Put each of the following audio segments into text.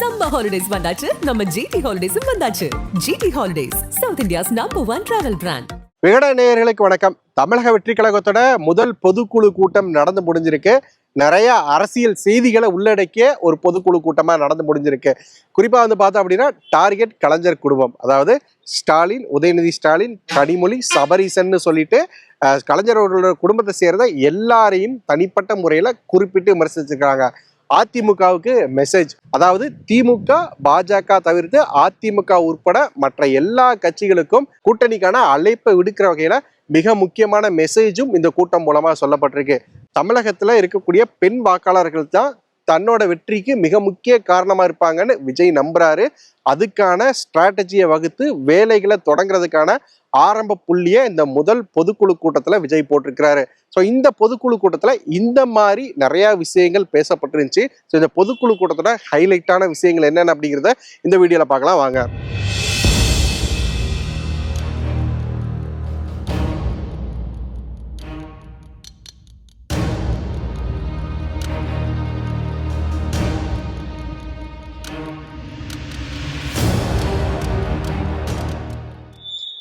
Summer holidays வந்தாச்சு. நம்ம GT ஹாலிடேஸும் வந்தாச்சு. GT holidays south India's number one travel brand விகட நேயர்களுக்கு வணக்கம். தமிழக வெற்றி கழகத்தோட முதல் பொதுக்குழு கூட்டம் நடந்து முடிஞ்சிருக்கு. நிறைய அரசியல் செய்திகளை உள்ளடக்கிய ஒரு பொதுக்குழு கூட்டமா நடந்து முடிஞ்சிருக்கு. குறிப்பா வந்து பார்த்தோம் அப்படின்னா டார்கெட் கலைஞர் குடும்பம். அதாவது ஸ்டாலின் உதயநிதி ஸ்டாலின் கனிமொழி சபரீசன்னு சொல்லிட்டு கலைஞர் அவர்களோட குடும்பத்தை சேர்ந்த எல்லாரையும் தனிப்பட்ட முறையில குறிப்பிட்டு விமர்சிச்சிருக்காங்க. அதிமுகவுக்கு மெசேஜ் அதாவது திமுக பாஜக தவிர்த்து அதிமுக உட்பட மற்ற எல்லா கட்சிகளுக்கும் கூட்டணிக்கான அழைப்பை விடுக்கிற வகையில மிக முக்கியமான மெசேஜும் இந்த கூட்டம் மூலமா சொல்லப்பட்டிருக்கு. தமிழகத்துல இருக்கக்கூடிய பெண் வாக்காளர்கள் தான் தன்னோட வெற்றிக்கு மிக முக்கிய காரணமா இருப்பாங்கன்னு விஜய் நம்புறாரு. அதுக்கான ஸ்ட்ராட்டஜியை வகுத்து வேலைகளை தொடங்குறதுக்கான ஆரம்ப புள்ளிய இந்த முதல் பொதுக்குழு கூட்டத்துல விஜய் போட்டிருக்கிறாரு. ஸோ இந்த பொதுக்குழு கூட்டத்துல இந்த மாதிரி நிறைய விஷயங்கள் பேசப்பட்டிருந்துச்சு. ஸோ இந்த பொதுக்குழு கூட்டத்தோட ஹைலைட்டான விஷயங்கள் என்னென்ன அப்படிங்கிறத இந்த வீடியோல பார்க்கலாம். வாங்க.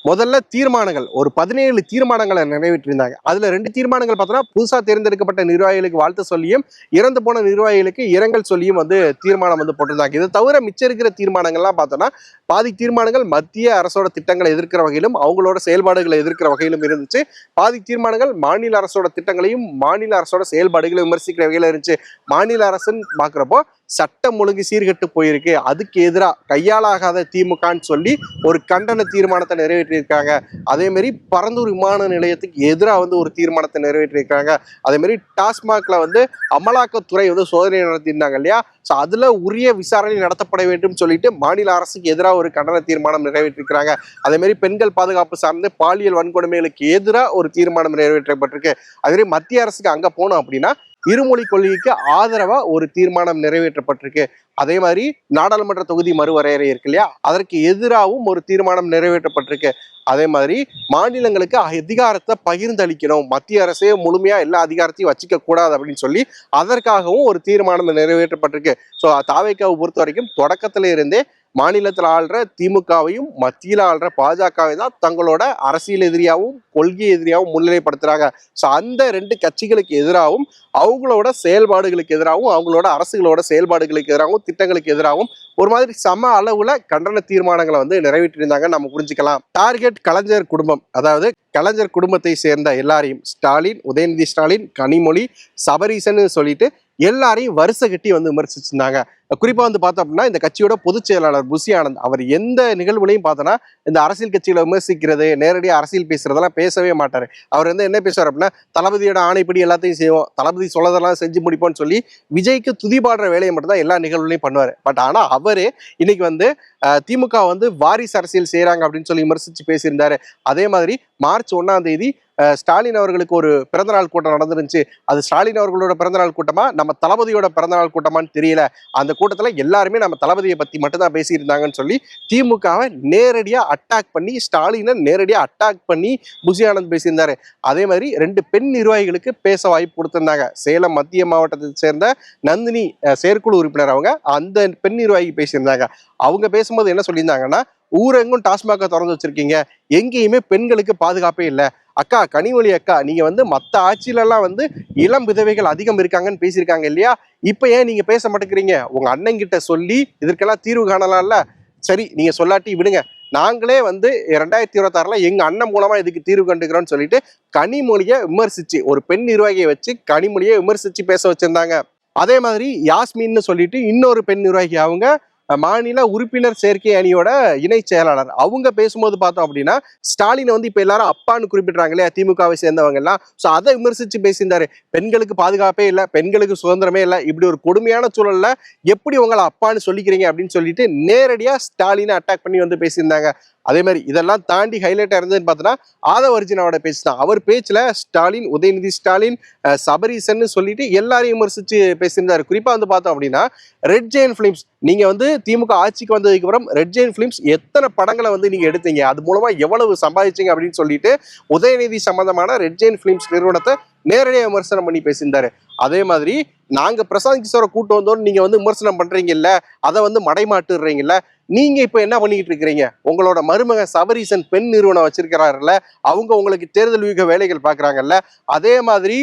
முதல்ல தீர்மானங்கள் ஒரு பதினேழு தீர்மானங்களை நிறைவேற்றியிருந்தாங்க அதுல ரெண்டு தீர்மானங்கள் பார்த்தோன்னா புதுசா தேர்ந்தெடுக்கப்பட்ட நிர்வாகிகளுக்கு வாழ்த்து சொல்லியும் இறந்து போன நிர்வாகிகளுக்கு இரங்கல் சொல்லியும் வந்து தீர்மானம் வந்து போட்டிருந்தாங்க. இதை தவிர மிச்சம் இருக்கிற தீர்மானங்கள்லாம் பார்த்தோன்னா பாதி தீர்மானங்கள் மத்திய அரசோட திட்டங்களை எதிர்க்கிற வகையிலும் அவங்களோட செயல்பாடுகளை எதிர்க்கிற வகையிலும் இருந்துச்சு. பாதி தீர்மானங்கள் மாநில அரசோட திட்டங்களையும் மாநில அரசோட செயல்பாடுகளையும் விமர்சிக்கிற வகையில இருந்துச்சு. மாநில அரசுன்னு பார்க்குறப்போ சட்டம் ஒழுங்கு சீர்கட்டு போயிருக்கு. அதுக்கு எதிராக கையாளாகாத திமுகன்னு சொல்லி ஒரு கண்டன தீர்மானத்தை நிறைவேற்றியிருக்காங்க. அதேமாரி பரந்தூர் விமான நிலையத்துக்கு எதிராக வந்து ஒரு தீர்மானத்தை நிறைவேற்றியிருக்காங்க. அதேமாரி டாஸ்மாகில் வந்து அமலாக்கத்துறை வந்து சோதனை நடத்தியிருந்தாங்க இல்லையா? ஸோ அதில் உரிய விசாரணை நடத்தப்பட வேண்டும் சொல்லிட்டு மாநில அரசுக்கு எதிராக ஒரு கண்டன தீர்மானம் நிறைவேற்றிருக்கிறாங்க. அதேமாரி பெண்கள் பாதுகாப்பு சார்ந்து பாலியல் வன்கொடுமைகளுக்கு எதிராக ஒரு தீர்மானம் நிறைவேற்றப்பட்டிருக்கு. அதேமாரி மத்திய அரசுக்கு அங்கே போனோம் அப்படின்னா இருமொழி கொள்கைக்கு ஆதரவா ஒரு தீர்மானம் நிறைவேற்றப்பட்டிருக்கு. அதே மாதிரி நாடாளுமன்ற தொகுதி மறுவரையறை இருக்கு இல்லையா? அதற்கு எதிராகவும் ஒரு தீர்மானம் நிறைவேற்றப்பட்டிருக்கு. அதே மாதிரி மாநிலங்களுக்கு அதிகாரத்தை பகிர்ந்தளிக்கணும். மத்திய அரசே முழுமையா எல்லா அதிகாரத்தையும் வச்சுக்க கூடாது அப்படின்னு சொல்லி அதற்காகவும் ஒரு தீர்மானம் நிறைவேற்றப்பட்டிருக்கு. ஸோ தாவேக்காவை பொறுத்த வரைக்கும் தொடக்கத்துல இருந்தே மாநிலத்தில் ஆள்ற திமுகவையும் மத்தியில் ஆள்ற பாஜகவை தான் தங்களோட அரசியல் எதிரியாகவும் கொள்கை எதிரியாகவும் முன்னிலைப்படுத்துகிறாங்க ஸோ அந்த ரெண்டு கட்சிகளுக்கு எதிராகவும் அவங்களோட செயல்பாடுகளுக்கு எதிராகவும் அவங்களோட அரசுகளோட செயல்பாடுகளுக்கு எதிராகவும் திட்டங்களுக்கு எதிராகவும் ஒரு மாதிரி சம அளவில் கண்டன தீர்மானங்களை வந்து நிறைவேற்றியிருந்தாங்க நம்ம புரிஞ்சுக்கலாம். டார்கெட் கலைஞர் குடும்பம் அதாவது கலைஞர் குடும்பத்தை சேர்ந்த எல்லாரையும் ஸ்டாலின் உதயநிதி ஸ்டாலின் கனிமொழி சபரீசன் சொல்லிட்டு எல்லாரையும் வரிசை கட்டி வந்து விமர்சிச்சிருந்தாங்க. குறிப்பா வந்து பார்த்தோம் அப்படின்னா இந்த கட்சியோட பொதுச் செயலாளர் புசி ஆனந்த் அவர் எந்த நிகழ்வுலையும் பார்த்தோன்னா இந்த அரசியல் கட்சிகளை விமர்சிக்கிறது நேரடியாக அரசியல் பேசுறதெல்லாம் பேசவே மாட்டாரு. அவர் வந்து என்ன பேசுவார் அப்படின்னா தளபதியோட ஆணைப்படி எல்லாத்தையும் செய்வோம் தளபதி சொல்லதெல்லாம் செஞ்சு முடிப்போம்னு சொல்லி விஜய்க்கு துதிபாடுற வேலையை மட்டும்தான் எல்லா நிகழ்வுலையும் பண்ணுவார். பட் ஆனால் அவரு இன்னைக்கு வந்து திமுக வந்து வாரிசு அரசியல் செய்கிறாங்க அப்படின்னு சொல்லி விமர்சிச்சு பேசியிருந்தாரு. அதே மாதிரி மார்ச் ஒன்னாம் தேதி ஸ்டாலின் அவர்களுக்கு ஒரு பிறந்தநாள் கூட்டம் நடந்துருந்துச்சு. அது ஸ்டாலின் அவர்களோட பிறந்தநாள் கூட்டமா? நம்ம தளபதியோட பிறந்தநாள் கூட்டமான்னு தெரியல. அந்த கூட்டத்தில் எல்லாருமே நம்ம தளபதியை பற்றி மட்டும்தான் பேசியிருந்தாங்கன்னு சொல்லி திமுகவை நேரடியாக அட்டாக் பண்ணி ஸ்டாலினை நேரடியாக அட்டாக் பண்ணி புசி ஆனந்த் பேசியிருந்தாரு. அதே மாதிரி ரெண்டு பெண் நிர்வாகிகளுக்கு பேச வாய்ப்பு கொடுத்திருந்தாங்க. சேலம் மத்திய மாவட்டத்தை சேர்ந்த நந்தினி செயற்குழு உறுப்பினர் அவங்க அந்த பெண் நிர்வாகி பேசியிருந்தாங்க. அவங்க பேசும்போது என்ன சொல்லியிருந்தாங்கன்னா ஊரெங்கும் டாஸ்மாக திறந்து வச்சிருக்கீங்க. எங்கேயுமே பெண்களுக்கு பாதுகாப்பே இல்லை. அக்கா கனிமொழி அக்கா நீங்க வந்து மத்த ஆட்சியிலலாம் வந்து இளம் விதவைகள் அதிகம் இருக்காங்கன்னு பேசியிருக்காங்க இல்லையா? இப்ப ஏன் நீங்க பேச மாட்டேங்கிறீங்க? உங்க அண்ணன் கிட்ட சொல்லி இதற்கெல்லாம் தீர்வு காணலாம்ல? சரி நீங்க சொல்லாட்டி விடுங்க. நாங்களே வந்து ரெண்டாயிரத்தி இருபத்தாறுல எங்க அண்ணன் மூலமா இதுக்கு தீர்வு கண்டுக்கிறோம்னு சொல்லிட்டு கனிமொழியை விமர்சிச்சு ஒரு பெண் நிர்வாகியை வச்சு கனிமொழியை விமர்சிச்சு பேச வச்சிருந்தாங்க. அதே மாதிரி யாஸ்மின்னு சொல்லிட்டு இன்னொரு பெண் நிர்வாகி அவங்க மாநில உறுப்பினர் சேர்க்கை அணியோட இணை செயலாளர். அவங்க பேசும்போது பார்த்தோம் அப்படின்னா ஸ்டாலினை வந்து இப்போ எல்லாரும் அப்பான்னு குறிப்பிடுறாங்க இல்லையா? திமுகவை சேர்ந்தவங்க எல்லாம். ஸோ அதை விமர்சித்து பேசியிருந்தாரு. பெண்களுக்கு பாதுகாப்பே இல்லை பெண்களுக்கு சுதந்திரமே இல்லை. இப்படி ஒரு கொடுமையான சூழலில் எப்படி உங்களை அப்பான்னு சொல்லிக்கிறீங்க அப்படின்னு சொல்லிட்டு நேரடியாக ஸ்டாலினை அட்டாக் பண்ணி வந்து பேசியிருந்தாங்க. அதே மாதிரி இதெல்லாம் தாண்டி ஹைலைட்டாக இருந்ததுன்னு பார்த்தோன்னா ஆதவ அர்ஜுனாவோட பேச்சு தான். அவர் பேச்சில் ஸ்டாலின் உதயநிதி ஸ்டாலின் சபரீசன் சொல்லிட்டு எல்லாரையும் விமர்சித்து பேசியிருந்தாரு. குறிப்பாக வந்து பார்த்தோம் அப்படின்னா ரெட் ஜெயின் ஃபிலிம்ஸ் நீங்கள் வந்து திமுக ஆட்சிக்கு வந்ததுக்கு அப்புறம் ரெட் ஜெயின் ஃபிலிம்ஸ் எத்தனை படங்களை வந்து நீங்கள் எடுத்தீங்க? அது மூலமாக எவ்வளவு சம்பாதிச்சிங்க அப்படின்னு சொல்லிட்டு உதயநிதி சம்பந்தமான ரெட் ஜெயின் ஃபிலிம்ஸ் நிறுவனத்தை நேரடியாக விமர்சனம் பண்ணி பேசியிருந்தாரு. அதே மாதிரி நாங்கள் பிரசாந்த் கிஷோரை கூட்டு வந்தோம் நீங்கள் வந்து விமர்சனம் பண்ணுறீங்கல்ல அதை வந்து மடைமாட்டுறீங்கல்ல நீங்க இப்ப என்ன பண்ணிக்கிட்டு இருக்கிறீங்க? உங்களோட மருமக சபரீசன் பெண் நிறுவனம் வச்சிருக்கிறாருல்ல அவங்க உங்களுக்கு தேர்தல் யூக வேலைகள் பாக்குறாங்கல்ல அதே மாதிரி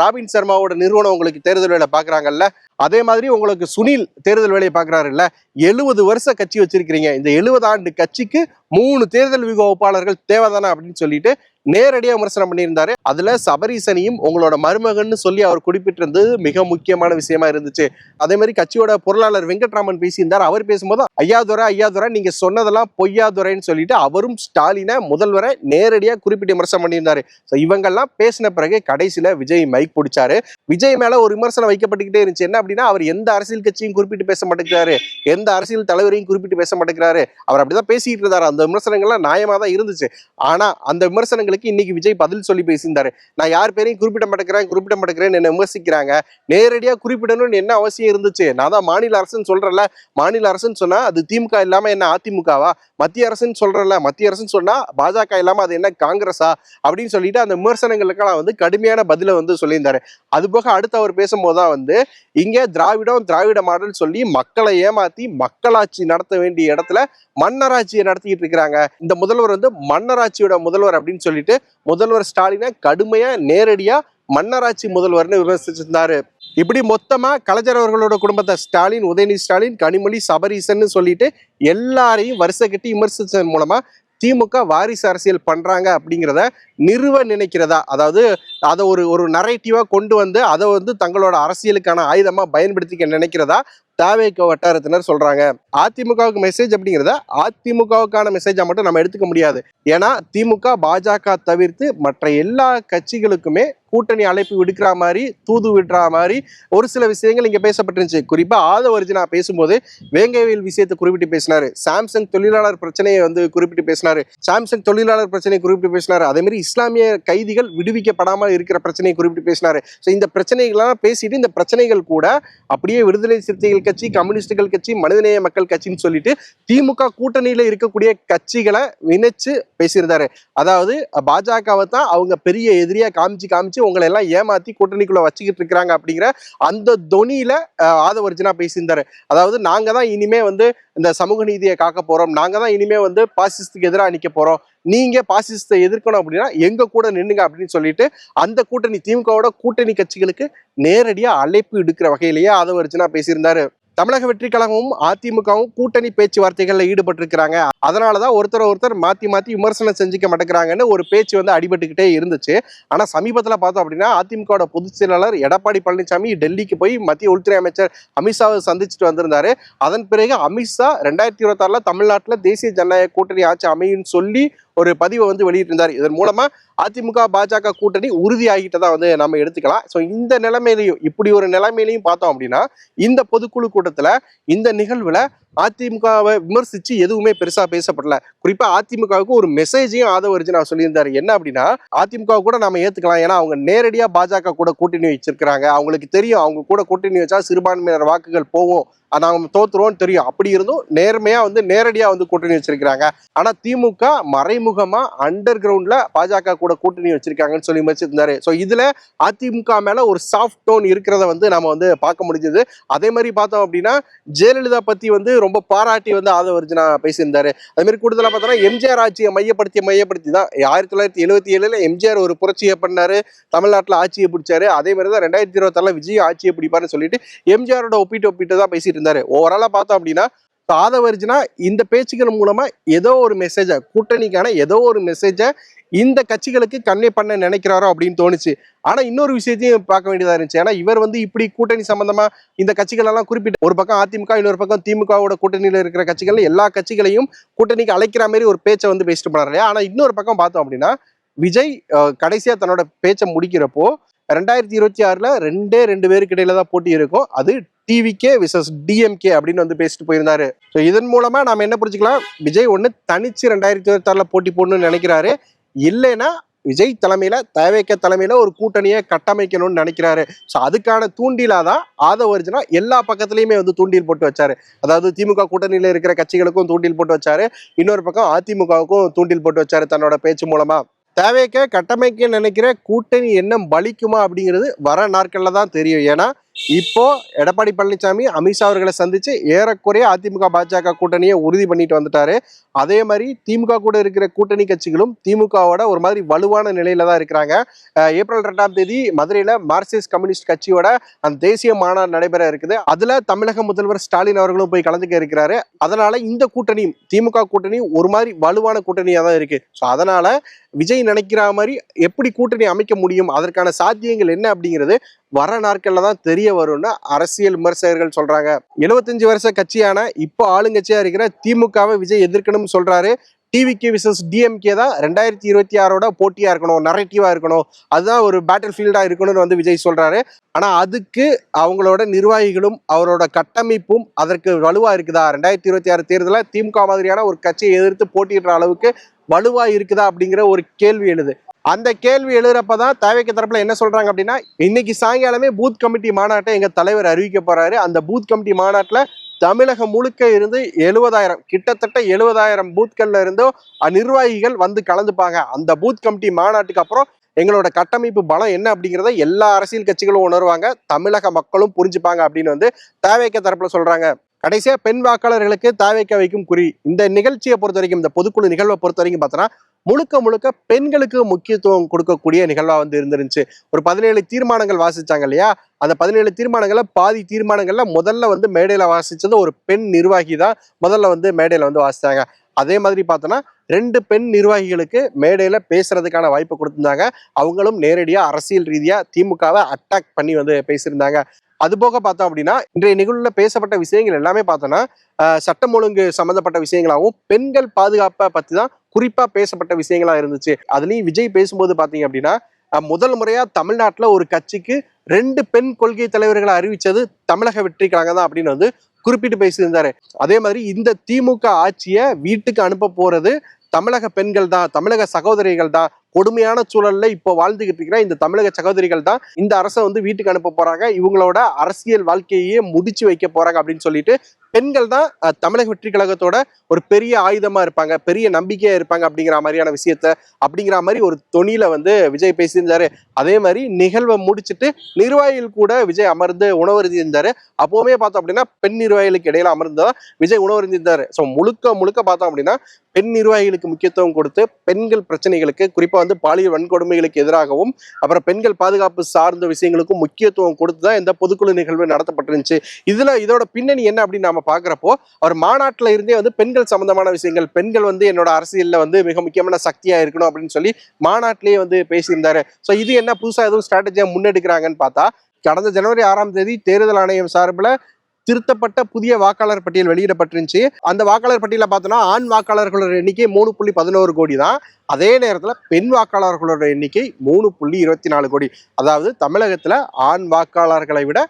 ராபின் சர்மாவோட நிறுவனம் உங்களுக்கு தேர்தல் வேலை பாக்குறாங்கல்ல அதே மாதிரி உங்களுக்கு சுனில் தேர்தல் வேலையை பாக்குறாருல்ல எழுபது வருஷ கட்சி வச்சிருக்கிறீங்க. இந்த எழுபது ஆண்டு கட்சிக்கு மூணு தேர்தல் வியூக வகுப்பாளர்கள் தேவைதானே அப்படின்னு சொல்லிட்டு நேரடியாக விமர்சனம் பண்ணியிருந்தாரு. அதுல சபரீசனையும் உங்களோட மருமகன் சொல்லி அவர் குறிப்பிட்டிருந்தது மிக முக்கியமான விஷயமா இருந்துச்சு. அதே மாதிரி கட்சியோட பொருளாளர் வெங்கட்ராமன் பேசியிருந்தார். அவர் பேசும்போது ஐயாதுரை ஐயாதுரை நீங்க சொன்னதெல்லாம் பொய்யாதுரைன்னு சொல்லிட்டு அவரும் ஸ்டாலினை முதல்வரை நேரடியாக குறிப்பிட்டு விமர்சனம் பண்ணியிருந்தாரு. ஸோ இவங்கெல்லாம் பேசின பிறகு கடைசியில விஜய் மைக் பிடிச்சாரு. விஜய் மேல ஒரு விமர்சனம் வைக்கப்பட்டுக்கிட்டே இருந்துச்சு. என்ன அப்படின்னா அவர் எந்த அரசியல் கட்சியும் குறிப்பிட்டு பேச மாட்டேங்கிறாரு. எந்த அரசியல் தலைவரையும் குறிப்பிட்டு பேச மாட்டேங்கிறாரு. அவர் அப்படிதான் பேசிட்டு இருந்தாரு. அந்த விமர்சனங்கள்லாம் நியாயமா தான் இருந்துச்சு. ஆனா அந்த விமர்சனங்கள் கேள்விகளுக்கு இன்னைக்கு விஜய் பதில் சொல்லி பேசியிருந்தாரு. நான் யார் பேரையும் குறிப்பிட மாட்டேங்கிறேன் குறிப்பிட மாட்டேங்கிறேன் என்ன விமர்சிக்கிறாங்க. நேரடியா குறிப்பிடணும்னு என்ன அவசியம் இருந்துச்சு? நான் தான் மாநில அரசுன்னு சொல்றேன்ல. மாநில அரசுன்னு சொன்னா அது திமுக இல்லாம என்ன அதிமுகவா? மத்திய அரசுன்னு சொல்றேன்ல. மத்திய அரசுன்னு சொன்னா பாஜக இல்லாம அது என்ன காங்கிரஸா? அப்படின்னு சொல்லிட்டு அந்த விமர்சனங்களுக்கெல்லாம் வந்து கடுமையான பதிலை வந்து சொல்லியிருந்தாரு. அது போக அடுத்து அவர் பேசும்போது வந்து இங்க திராவிடம் திராவிட மாடல் சொல்லி மக்களை ஏமாத்தி மக்களாட்சி நடத்த வேண்டிய இடத்துல மன்னராட்சியை நடத்திக்கிட்டு இருக்கிறாங்க. இந்த முதல்வர் வந்து மன்னராட்சியோட முதல்வர் அப்படின்னு சொல்லி சொல்லிட்டு முதல்வர் ஸ்டாலினை கடுமையா நேரடியா மன்னராட்சி முதல்வர்னு விமர்சிச்சிருந்தாரு. இப்படி மொத்தமா கலைஞர் அவர்களோட குடும்பத்தை ஸ்டாலின் உதயநிதி ஸ்டாலின் கனிமொழி சபரீசன் சொல்லிட்டு எல்லாரையும் வருஷ கட்டி விமர்சிச்சதன் மூலமா திமுக வாரிசு அரசியல் பண்றாங்க அப்படிங்கிறத நிறுவ நினைக்கிறதா? அதாவது அதை ஒரு ஒரு நரேட்டிவா கொண்டு வந்து அதை வந்து தங்களோட அரசியலுக்கான ஆயுதமா பயன்படுத்திக்க நினைக்கிறதா? தாவேக்க வட்டாரத்தினர் சொல்றாங்க. அதிமுகவுக்கு மெசேஜ் அப்படிங்கிறத அதிமுகவுக்கான மெசேஜா மட்டும் நம்ம எடுத்துக்க முடியாது. ஏன்னா திமுக பாஜக தவிர்த்து மற்ற எல்லா கட்சிகளுக்குமே கூட்டணி அழைப்பு விடுக்கிற மாதிரி தூது விடுற மாதிரி ஒரு சில விஷயங்கள் இங்கே பேசப்பட்டிருந்துச்சு. குறிப்பா ஆதவர்ஜினா பேசும்போது வேங்கவேல் விஷயத்தை குறிப்பிட்டு பேசினாரு. சாம்சங் தொழிலாளர் பிரச்சனையை வந்து குறிப்பிட்டு பேசினார். சாம்சங் தொழிலாளர் பிரச்சனையை குறிப்பிட்டு பேசினார். அதேமாதிரி இஸ்லாமிய கைதிகள் விடுவிக்கப்படாமல் இருக்கிற பிரச்சனையை குறிப்பிட்டு பேசினாரு. ஸோ இந்த பிரச்சனைகள்லாம் பேசிட்டு இந்த பிரச்சனைகள் கூட அப்படியே விடுதலை சிறுத்தைகள் கட்சி கம்யூனிஸ்டுகள் கட்சி மனிதநேய மக்கள் கட்சின்னு சொல்லிட்டு திமுக கூட்டணியில் இருக்கக்கூடிய கட்சிகளை இணைச்சு பேசியிருந்தாரு. அதாவது பாஜகவை தான் அவங்க பெரிய எதிரியா காமிச்சு காமிச்சு உங்களை எல்லாம் ஏமாத்தி கூட்டணிக்குள்ள வச்சுக்கிட்டு இருக்கிறாங்க அப்படிங்கிற அந்த தொனியில ஆதவர்ஜனா பேசியிருந்தாரு. அதாவது நாங்க தான் இனிமே வந்து இந்த சமூக நீதியை காக்க போறோம். நாங்க தான் இனிமே வந்து பாசிசத்துக்கு எதிராக நிக்க போறோம். நீங்க பாசிசத்தை எதிர்க்கணும் அப்படின்னா எங்க கூட நின்னுங்க அப்படின்னு சொல்லிட்டு அந்த கூட்டணி திமுகவோட கூட்டணி கட்சிகளுக்கு நேரடியா அழைப்பு எடுக்கிற வகையிலேயே ஆதவர்ஜனா பேசியிருந்தாரு. தமிழக வெற்றி கழகமும் அதிமுகவும் கூட்டணி பேச்சுவார்த்தைகளில் ஈடுபட்டிருக்கிறாங்க. அதனாலதான் ஒருத்தர் ஒருத்தர் மாற்றி மாற்றி விமர்சனம் செஞ்சுக்க மாட்டேங்கிறாங்கன்னு ஒரு பேச்சு வந்து அடிபட்டுக்கிட்டே இருந்துச்சு. ஆனால் சமீபத்தில் பார்த்தோம் அப்படின்னா அதிமுகவோட பொதுச் செயலாளர் எடப்பாடி பழனிசாமி டெல்லிக்கு போய் மத்திய உள்துறை அமைச்சர் அமித்ஷாவை சந்திச்சுட்டு வந்திருந்தாரு. அதன் பிறகு அமித்ஷா ரெண்டாயிரத்தி இருபத்தாறில் தமிழ்நாட்டில் தேசிய ஜனநாயக கூட்டணி ஆட்சி அமையும் சொல்லி ஒரு பதிவை வந்து வெளியிட்டிருந்தார். இதன் மூலமா அதிமுக பாஜக கூட்டணி உறுதியாகிட்டதா வந்து நம்ம எடுத்துக்கலாம். ஸோ இந்த நிலைமையிலையும் இப்படி ஒரு நிலைமையிலையும் பார்த்தோம் அப்படின்னா இந்த பொதுக்குழு கூட்டத்துல இந்த நிகழ்வுல அதிமுகவை விமர்சிச்சு எதுவுமே பெருசா பேசப்படல. குறிப்பா அதிமுகவுக்கு ஒரு மெசேஜையும் ஆதவரிச்சு நான் சொல்லியிருந்தாரு. என்ன அப்படின்னா அதிமுக கூட நம்ம ஏத்துக்கலாம். ஏன்னா அவங்க நேரடியா பாஜக கூட கூட்டணி வச்சிருக்கிறாங்க. அவங்களுக்கு தெரியும். அவங்க கூட கூட்டணி வச்சா சிறுபான்மையினர் வாக்குகள் போகும். நாங்கள் அவங்க தோத்துருவோம்னு தெரியும். அப்படி இருந்தும் நேர்மையா வந்து நேரடியா வந்து கூட்டணி வச்சிருக்கிறாங்க. ஆனா திமுக மறைமுகமா அண்டர் கிரவுண்ட்ல பாஜக கூட கூட்டணி வச்சிருக்காங்கன்னு சொல்லி வச்சிருந்தாரு ஸோ இதுல அதிமுக மேல ஒரு சாஃப்ட் டோன் இருக்கிறத வந்து நம்ம வந்து பார்க்க முடிஞ்சது. அதே மாதிரி பார்த்தோம் அப்படின்னா ஜெயலலிதா பத்தி வந்து ரொம்ப பாராட்டி வந்து ஆதவர்ஜனா பேசியிருந்தாரு. அது மாதிரி கூடுதலாக பார்த்தோம்னா எம்ஜிஆர் ஆட்சியை மையப்படுத்தி மையப்படுத்தி தான் ஆயிரத்தி தொள்ளாயிரத்தி எழுபத்தி ஏழுல எம்ஜிஆர் ஒரு புரட்சியை பண்ணாரு தமிழ்நாட்டில் ஆட்சியை பிடிச்சாரு அதே மாதிரி தான் ரெண்டாயிரத்தி இருபத்தாறுல விஜய் ஆட்சியை பிடிப்பாருன்னு சொல்லிட்டு எம்ஜிஆரோட ஒப்பிட்டு ஒப்பிட்டு தான் பேசிட்டு இருந்தாரு. ஓவராலாக பார்த்தோம் அப்படின்னா ஆதவர்ஜனா இந்த பேச்சுக்கள் மூலமா ஏதோ ஒரு மெசேஜை கூட்டணிக்கான ஏதோ ஒரு மெசேஜை இந்த கட்சிகளுக்கு கன்வே பண்ண நினைக்கிறாரோ அப்படின்னு தோணுச்சு. ஆனா இன்னொரு விஷயத்தையும் பார்க்க வேண்டியதா இருந்துச்சு. ஏன்னா இவர் வந்து இப்படி கூட்டணி சம்பந்தமா இந்த கட்சிகள் எல்லாம் குறிப்பிட்ட ஒரு பக்கம் அதிமுக இன்னொரு பக்கம் திமுகவோட கூட்டணியில இருக்கிற கட்சிகள் எல்லா கட்சிகளையும் கூட்டணிக்கு அழைக்கிற மாதிரி ஒரு பேச்சை வந்து பேசிட்டு போனார் இல்லையா? ஆனா இன்னொரு பக்கம் பார்த்தோம் அப்படின்னா விஜய் கடைசியாக கடைசியா தன்னோட பேச்சை முடிக்கிறப்போ ரெண்டாயிரத்தி இருபத்தி ஆறில் ரெண்டே ரெண்டு பேருக்கு இடையில தான் போட்டி இருக்கும். அது டிவிகே விசஸ் டிஎம்கே அப்படின்னு வந்து பேசிட்டு போயிருந்தாரு. ஸோ இதன் மூலமா நாம என்ன புரிஞ்சுக்கலாம்? விஜய் ஒன்று தனிச்சு ரெண்டாயிரத்தி இருபத்தி போட்டி போடணும்னு நினைக்கிறாரு. இல்லைன்னா விஜய் தலைமையில தவேக்க தலைமையில ஒரு கூட்டணியை கட்டமைக்கணும்னு நினைக்கிறாரு. ஸோ அதுக்கான தூண்டிலா தான் ஆதவ அர்ஜுனா எல்லா பக்கத்துலயுமே வந்து தூண்டில் போட்டு வச்சாரு. அதாவது திமுக கூட்டணியில இருக்கிற கட்சிகளுக்கும் தூண்டில் போட்டு வச்சாரு. இன்னொரு பக்கம் அதிமுகவுக்கும் தூண்டில் போட்டு வச்சாரு தன்னோட பேச்சு மூலமா. தேவைக்க கட்டமைக்க நினைக்கிற கூட்டணி எண்ணம் பலிக்குமா அப்படிங்கிறது வர நாட்களில் தான் தெரியும். ஏன்னா இப்போ எடப்பாடி பழனிசாமி அமித்ஷா அவர்களை சந்திச்சு ஏறக்குறைய அதிமுக பாஜக கூட்டணியை உறுதி பண்ணிட்டு வந்துட்டாரு. அதே மாதிரி திமுக கூட இருக்கிற கூட்டணி கட்சிகளும் திமுகவோட ஒரு மாதிரி வலுவான நிலையில தான் இருக்கிறாங்க. ஏப்ரல் ரெண்டாம் தேதி மதுரையில மார்க்சிஸ்ட் கம்யூனிஸ்ட் கட்சியோட அந்த தேசிய மாநாடு நடைபெற இருக்குது. அதுல தமிழக முதல்வர் ஸ்டாலின் அவர்களும் போய் கலந்துக்க இருக்கிறாரு. அதனால இந்த கூட்டணியும் திமுக கூட்டணி ஒரு மாதிரி வலுவான கூட்டணியா தான் இருக்கு. ஸோ அதனால விஜய் நினைக்கிற மாதிரி எப்படி கூட்டணி அமைக்க முடியும்? அதற்கான சாத்தியங்கள் என்ன அப்படிங்கிறது வர நாட்கள்ல தான் தெரிய வரும்னு அரசியல் விமர்சகர்கள் சொல்றாங்க. 75 வருஷ கட்சியான இப்போ ஆளுங்கட்சியா இருக்கிற திமுகவை விஜய் எதிர்க்கணும்னு சொல்றாரு. டிவிகே விசஸ் டிஎம்கே தான் ரெண்டாயிரத்தி இருபத்தி ஆறோட போட்டியா இருக்கணும் நரேட்டிவா இருக்கணும். அதுதான் ஒரு பேட்டில் ஃபீல்டா இருக்கணும்னு வந்து விஜய் சொல்றாரு. ஆனா அதுக்கு அவங்களோட நிர்வாகிகளும் அவரோட கட்டமைப்பும் அதற்கு வலுவா இருக்குதா? ரெண்டாயிரத்தி இருபத்தி ஆறு தேர்தலில் திமுக மாதிரியான ஒரு கட்சியை எதிர்த்து போட்டியிடுற அளவுக்கு வலுவா இருக்குதா அப்படிங்கிற ஒரு கேள்வி எழுது. அந்த கேள்வி எழுதுறப்பதான் தேவைக்கு தரப்புல என்ன சொல்றாங்க அப்படின்னா இன்னைக்கு சாயங்காலமே பூத் கமிட்டி மாநாட்டை எங்க தலைவர் அறிவிக்க போறாரு. அந்த பூத் கமிட்டி மாநாட்டுல தமிழகம் முழுக்க இருந்து எழுபதாயிரம் கிட்டத்தட்ட எழுபதாயிரம் பூத்கள்ல இருந்தோ நிர்வாகிகள் வந்து கலந்துப்பாங்க. அந்த பூத் கமிட்டி மாநாட்டுக்கு அப்புறம் எங்களோட கட்டமைப்பு பலம் என்ன அப்படிங்கிறத எல்லா அரசியல் கட்சிகளும் உணர்வாங்க. தமிழக மக்களும் புரிஞ்சுப்பாங்க அப்படின்னு வந்து தேவைக்க தரப்புல சொல்றாங்க. கடைசியாக பெண் வாக்காளர்களுக்கு தாவைக்க வைக்கும் குறி. இந்த நிகழ்ச்சியை பொறுத்த வரைக்கும் இந்த பொதுக்குழு நிகழ்வை பொறுத்த வரைக்கும் பார்த்தோன்னா முழுக்க முழுக்க பெண்களுக்கு முக்கியத்துவம் கொடுக்கக்கூடிய நிகழ்வா வந்து இருந்துருந்துச்சு. ஒரு பதினேழு தீர்மானங்கள் வாசிச்சாங்க இல்லையா? அந்த பதினேழு தீர்மானங்களை பாதி தீர்மானங்கள்ல முதல்ல வந்து மேடையில வாசிச்சது ஒரு பெண் நிர்வாகி தான் முதல்ல வந்து மேடையில வந்து வாசிச்சாங்க. அதே மாதிரி பார்த்தோன்னா ரெண்டு பெண் நிர்வாகிகளுக்கு மேடையில் பேசுறதுக்கான வாய்ப்பு கொடுத்துருந்தாங்க. அவங்களும் நேரடியாக அரசியல் ரீதியாக திமுகவை அட்டாக் பண்ணி வந்து பேசியிருந்தாங்க. அது போக பார்த்தோம் அப்படின்னா இன்றைய நிகழ்வுல பேசப்பட்ட விஷயங்கள் எல்லாமே பார்த்தோன்னா சட்டம் ஒழுங்கு சம்மந்தப்பட்ட விஷயங்களாகவும் பெண்கள் பாதுகாப்பை பற்றி தான் குறிப்பாக பேசப்பட்ட விஷயங்களா இருந்துச்சு. அதுலேயும் விஜய் பேசும்போது பார்த்தீங்க அப்படின்னா முதல் முறையாக தமிழ்நாட்டில் ஒரு கட்சிக்கு ரெண்டு பெண் கொள்கை தலைவர்களை அறிவித்தது தமிழக வெற்றி கழகம் தான் அப்படின்னு வந்து குறிப்பிட்டு பேசியிருந்தாரு. அதே மாதிரி இந்த திமுக ஆட்சியை வீட்டுக்கு அனுப்ப போறது தமிழக பெண்கள் தான் தமிழக சகோதரிகள் தான் கொடுமையான சூழல்ல இப்போ வாழ்ந்துகிட்டு இருக்கிற இந்த தமிழக சகோதரிகள் தான் இந்த அரசை வந்து வீட்டுக்கு அனுப்ப போறாங்க. இவங்களோட அரசியல் வாழ்க்கையே முடிச்சு வைக்க போறாங்க அப்படின்னு சொல்லிட்டு பெண்கள் தான் தமிழக வெற்றி கழகத்தோட ஒரு பெரிய ஆயுதமா இருப்பாங்க. பெரிய நம்பிக்கையா இருப்பாங்க அப்படிங்கிற மாதிரியான விஷயத்த அப்படிங்கிற மாதிரி ஒரு தொனியில வந்து விஜய் பேசியிருந்தாரு. அதே மாதிரி நிகழ்வை முடிச்சிட்டு நிர்வாகிகள் கூட விஜய் அமர்ந்து உணவருந்தி இருந்தாரு அப்போவுமே பார்த்தோம் அப்படின்னா பெண் நிர்வாகிகளுக்கு இடையில அமர்ந்ததா விஜய் உணவருந்தி இருந்தாரு ஸோ முழுக்க முழுக்க பார்த்தோம் அப்படின்னா பெண் நிர்வாகிகளுக்கு முக்கியத்துவம் கொடுத்து பெண்கள் பிரச்சனைகளுக்கு குறிப்பா வந்து பாலியல் வன்கொடுமைகளுக்கு எதிராகவும் அப்புறம் பெண்கள் பாதுகாப்பு சார்ந்த விஷயங்களுக்கும் முக்கியத்துவம் கொடுத்து தான் இந்த பொதுக்குழு நிகழ்வு நடத்தப்பட்டிருந்துச்சு. இதுல இதோட பின்னணி என்ன அப்படின்னு நாம பாக்குறப்போ அவர் மாநாட்டுல இருந்தே வந்து பெண்கள் சம்பந்தமான விஷயங்கள் பெண்கள் வந்து என்னோட அரசியல்ல வந்து மிக முக்கியமான சக்தியா இருக்கணும் அப்படின்னு சொல்லி மாநாட்டிலேயே வந்து பேசியிருந்தாரு. ஸோ இது என்ன புதுசா எதுவும் ஸ்ட்ராட்டஜியா முன்னெடுக்கிறாங்கன்னு பார்த்தா கடந்த ஜனவரி ஆறாம் தேதி தேர்தல் ஆணையம் சார்பில் திருத்தப்பட்ட புதிய வாக்காளர் பட்டியல் வெளியிடப்பட்டிருந்துச்சு. அந்த வாக்காளர் பட்டியல பார்த்தோம்னா ஆண் வாக்காளர்களோட எண்ணிக்கை மூணு புள்ளி பதினோரு கோடி தான். அதே நேரத்துல பெண் வாக்காளர்களோட எண்ணிக்கை மூணு புள்ளி இருபத்தி நாலு கோடி. அதாவது தமிழகத்துல ஆண் வாக்காளர்களை விட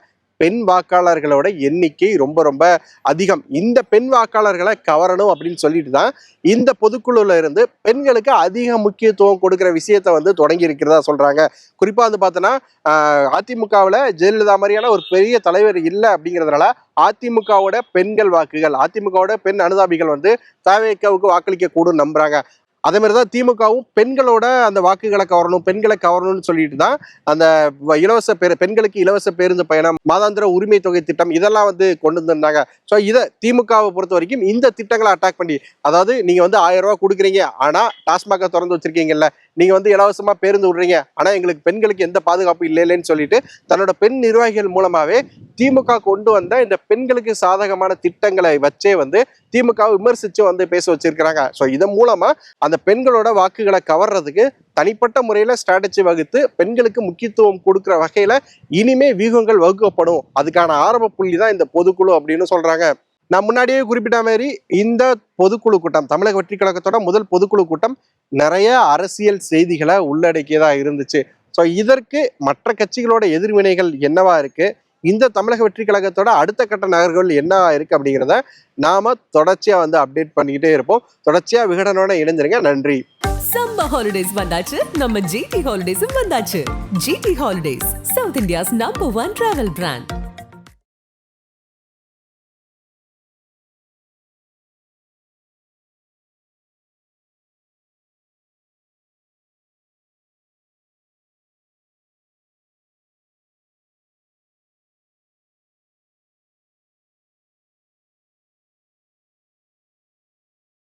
பெண் வாக்காளர்களோட எண்ணிக்கை ரொம்ப ரொம்ப அதிகம். இந்த பெண் வாக்காளர்களை கவரணும் அப்படின்னு சொல்லிட்டு தான் இந்த பொதுக்குழுல இருந்து பெண்களுக்கு அதிக முக்கியத்துவம் கொடுக்குற விஷயத்த வந்து தொடங்கி இருக்கிறதா சொல்றாங்க. குறிப்பா வந்து பார்த்தோன்னா அதிமுகவில் ஜெயலலிதா மாதிரியான ஒரு பெரிய தலைவர் இல்லை அப்படிங்கிறதுனால அதிமுகவோட பெண்கள் வாக்குகள் அதிமுகவோட பெண் அனுதாபிகள் வந்து தவேக்காவுக்கு வாக்களிக்க கூடும் நம்புறாங்க. அதே மாதிரி தான் திமுகவும் பெண்களோட அந்த வாக்குகளை கவரணும் பெண்களை கவரணும்னு சொல்லிட்டு தான் அந்த வ- இலவச பேர் பெண்களுக்கு இலவச பேருந்து பயணம் மாதாந்திர உரிமை தொகை திட்டம் இதெல்லாம் வந்து கொண்டு வந்திருந்தாங்க. ஸோ இதை திமுகவை பொறுத்த வரைக்கும் இந்த திட்டங்களை அட்டாக் பண்ணி அதாவது நீங்கள் வந்து ஆயிரம் ரூபா கொடுக்குறீங்க ஆனால் டாஸ்மாக திறந்து வச்சிருக்கீங்கல்ல நீங்க வந்து இலவசமா பேருந்து விடுறீங்க. ஆனா எங்களுக்கு பெண்களுக்கு எந்த பாதுகாப்பு இல்லை இல்லைன்னு சொல்லிட்டு தன்னோட பெண் நிர்வாகிகள் மூலமாவே திமுக கொண்டு வந்த இந்த பெண்களுக்கு சாதகமான திட்டங்களை வச்சே வந்து திமுக விமர்சிச்சு வந்து பேச வச்சிருக்கிறாங்க. ஸோ இதன் மூலமா அந்த பெண்களோட வாக்குகளை கவர்றதுக்கு தனிப்பட்ட முறையில ஸ்ட்ராட்டஜி வகுத்து பெண்களுக்கு முக்கியத்துவம் கொடுக்குற வகையில இனிமே வியூகங்கள் வகுக்கப்படும். அதுக்கான ஆரம்ப புள்ளி தான் இந்த பொதுக்குழு அப்படின்னு சொல்றாங்க. நான் முன்னாடியே குறிப்பிட்ட மாதிரி இந்த பொதுக்குழு கூட்டம் தமிழக வெற்றி கழகத்தோட முதல் பொதுக்குழு கூட்டம் நிறைய அரசியல் செய்திகளை உள்ளடக்கியதா இருந்துச்சு. ஸோ இதற்கு மற்ற கட்சிகளோட எதிர்வினைகள் என்னவா இருக்கு? இந்த தமிழக வெற்றி கழகத்தோட அடுத்த கட்ட நகர்கள் என்ன இருக்கு அப்படிங்கிறத நாம தொடர்ச்சியா வந்து அப்டேட் பண்ணிக்கிட்டே இருப்போம். தொடர்ச்சியா விகடனோட இணைஞ்சிருங்க நன்றி. சம்ம ஹாலிடேஸ் வந்தாச்சு. நம்ம ஜிடி ஹாலிடேஸும் வந்தாச்சு. GT holidays south India's number one travel brand